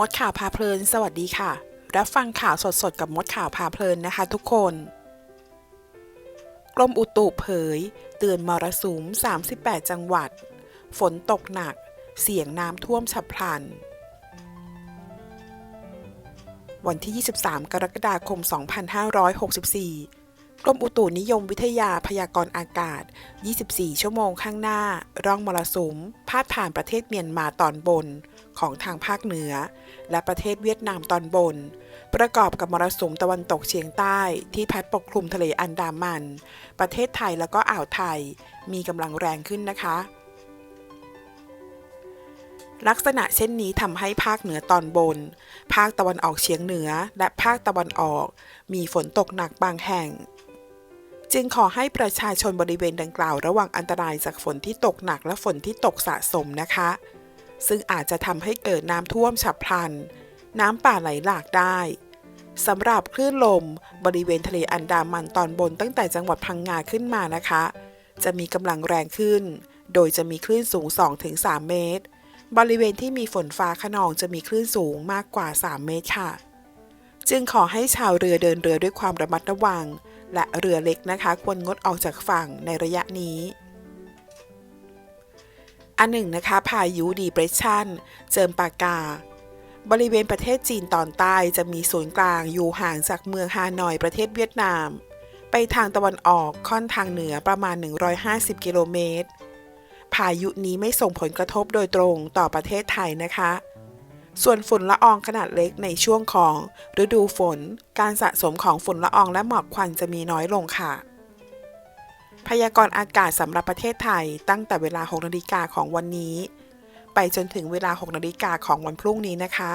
มดข่าวพาเพลิน สวัสดีค่ะ รับฟังข่าวสดๆ กับมดข่าวพาเพลินนะคะทุกคน กรมอุตุเผย เตือนมรสุม 38 จังหวัด ฝนตกหนัก เสี่ยงน้ำท่วมฉับพลัน วันที่ 23 กรกฎาคม 2564 กรมอุตุนิยมวิทยาพยากรณ์อากาศ 24 ชั่วโมงข้างหน้า ร่องมรสุม พาดผ่านประเทศเมียนมาตอนบนของทางภาคเหนือ และประเทศเวียดนามตอนบน ประกอบกับมรสุมตะวันตกเฉียงใต้ที่พัดปกคลุมทะเลอันดามัน ประเทศไทยแล้วก็อ่าวไทย มีกำลังแรงขึ้นนะคะ ลักษณะเช่นนี้ทำให้ภาคเหนือตอนบน ภาคตะวันออกเฉียงเหนือและภาคตะวันออก มีฝนตกหนักบางแห่ง จึงขอให้ประชาชนบริเวณดังกล่าวระวังอันตรายจากฝนที่ตกหนักและฝนที่ตกสะสมนะคะ ซึ่งอาจจะทำให้เกิดน้ำท่วมฉับพลัน น้ำป่าไหลหลากได้สำหรับคลื่นลม บริเวณทะเลอันดามันตอนบนตั้งแต่จังหวัดพังงาขึ้นมานะคะ จะมีกำลังแรงขึ้น โดยจะมีคลื่นสูง 2-3 เมตร บริเวณที่มีฝนฟ้าขนองจะมีคลื่นสูงมากกว่า 3 เมตรค่ะ จึงขอให้ชาวเรือเดินเรือด้วยความระมัดระวัง และเรือเล็กนะคะ ควรงดออกจากฝั่งในระยะนี้อันหนึ่งนะคะพายุดีเปรสชันเจิมปากา บริเวณประเทศจีนตอนใต้จะมีศูนย์กลางอยู่ห่างจากเมืองฮานอยประเทศเวียดนาม ไปทางตะวันออกค่อนทางเหนือประมาณ 150 กิโลเมตร พายุนี้ไม่ส่งผลกระทบโดยตรงต่อประเทศไทยนะคะ ส่วนฝุ่นละอองขนาดเล็กในช่วงของฤดูฝน การสะสมของฝุ่นละอองและหมอกควันจะมีน้อยลงค่ะ พยากรณ์อากาศสำหรับประเทศไทยตั้งแต่เวลา 6นาฬิกาของวันนี้ ไปจนถึงเวลา 6นาฬิกาของวันพรุ่งนี้นะคะ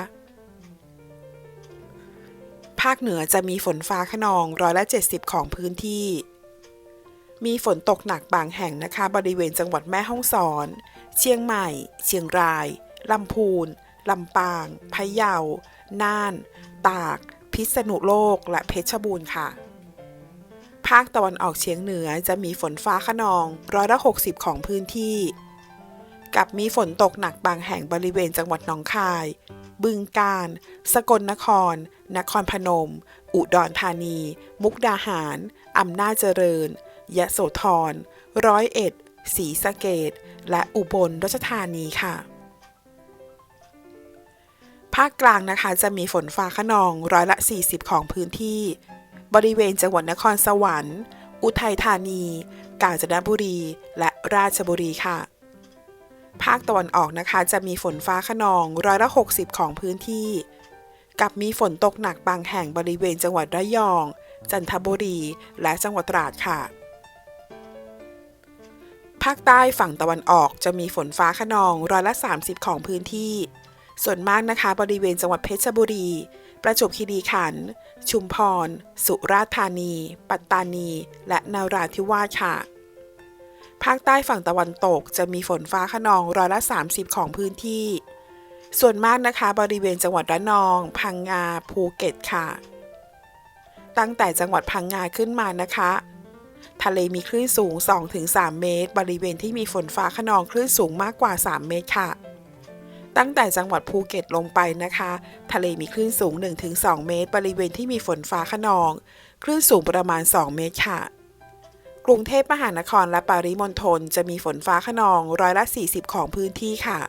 ภาคเหนือจะมีฝนฟ้าขนองร้อยละ70 ของพื้นที่ มีฝนตกหนักบางแห่งนะคะ บริเวณจังหวัดแม่ฮ่องสอน เชียงใหม่ เชียงรายลำพูน ลำปาง พะเยา น่าน ตาก พิษณุโลก และเพชรบูรณ์ค่ะ ภาคตะวันออกเฉียงเหนือจะมีฝนฟ้าขนองร้อยละ60 ของพื้นที่ กับมีฝนตกหนักบางแห่งบริเวณจังหวัดหนองคาย บึงกาฬ สกลนคร นครพนม อุดรธานี มุกดาหาร อำนาจเจริญ ยะโสธร ร้อยเอ็ดศรีสะเกดและอุบลราชธานีค่ะาคกลางนะคะจะมีฝนฟ้าขนองร้อยละ 40 ของพื้นที่ บริเวณจังหวัดนครสวรรค์ อุทัยธานี กาญจนบุรี และราชบุรีค่ะ ภาคตะวันออกนะคะจะมีฝนฟ้าขนองร้อยละ 60 ของพื้นที่ กับมีฝนตกหนักบางแห่งบริเวณจังหวัดระยอง จันทบุรี และจังหวัดตราดค่ะภาคใต้ฝั่งตะวันออกจะมีฝนฟ้าขนองร้อยละ 30 ของพื้นที่ ส่วนมากนะคะ บริเวณจังหวัดเพชรบุรี ประจวบคีรีขันธ์ชุมพร สุราษฎร์ธานี ปัตตานี และนาราธิวาสค่ะ ภาคใต้ฝั่งตะวันตกจะมีฝนฟ้าขนองร้อยละ 30 ของพื้นที่ ส่วนมากนะคะ บริเวณจังหวัดระนอง พังงา ภูเก็ตค่ะ ตั้งแต่จังหวัดพังงาขึ้นมานะคะ ทะเลมีคลื่นสูง 2-3 เมตร บริเวณที่มีฝนฟ้าขนองคลื่นสูงมากกว่า 3 เมตรค่ะ ตั้งแต่จังหวัดภูเก็ตลงไปนะคะ ทะเลมีคลื่นสูง 1-2 เมตร บริเวณที่มีฝนฟ้าขนอง คลื่นสูงประมาณ 2 เมตรค่ะ กรุงเทพมหานครและปริมณฑลจะมีฝนฟ้าขนองร้อยละ 40 ของพื้นที่ค่ะ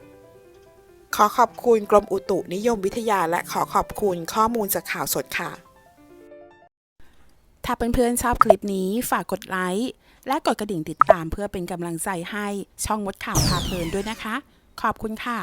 ขอขอบคุณกรมอุตุนิยมวิทยาและขอขอบคุณข้อมูลจากข่าวสดค่ะ ถ้าเพื่อนๆชอบคลิปนี้ฝากกดไลค์และกดกระดิ่งติดตามเพื่อเป็นกำลังใจให้ช่องมดข่าวพาเพลินด้วยนะคะ ขอบคุณค่ะ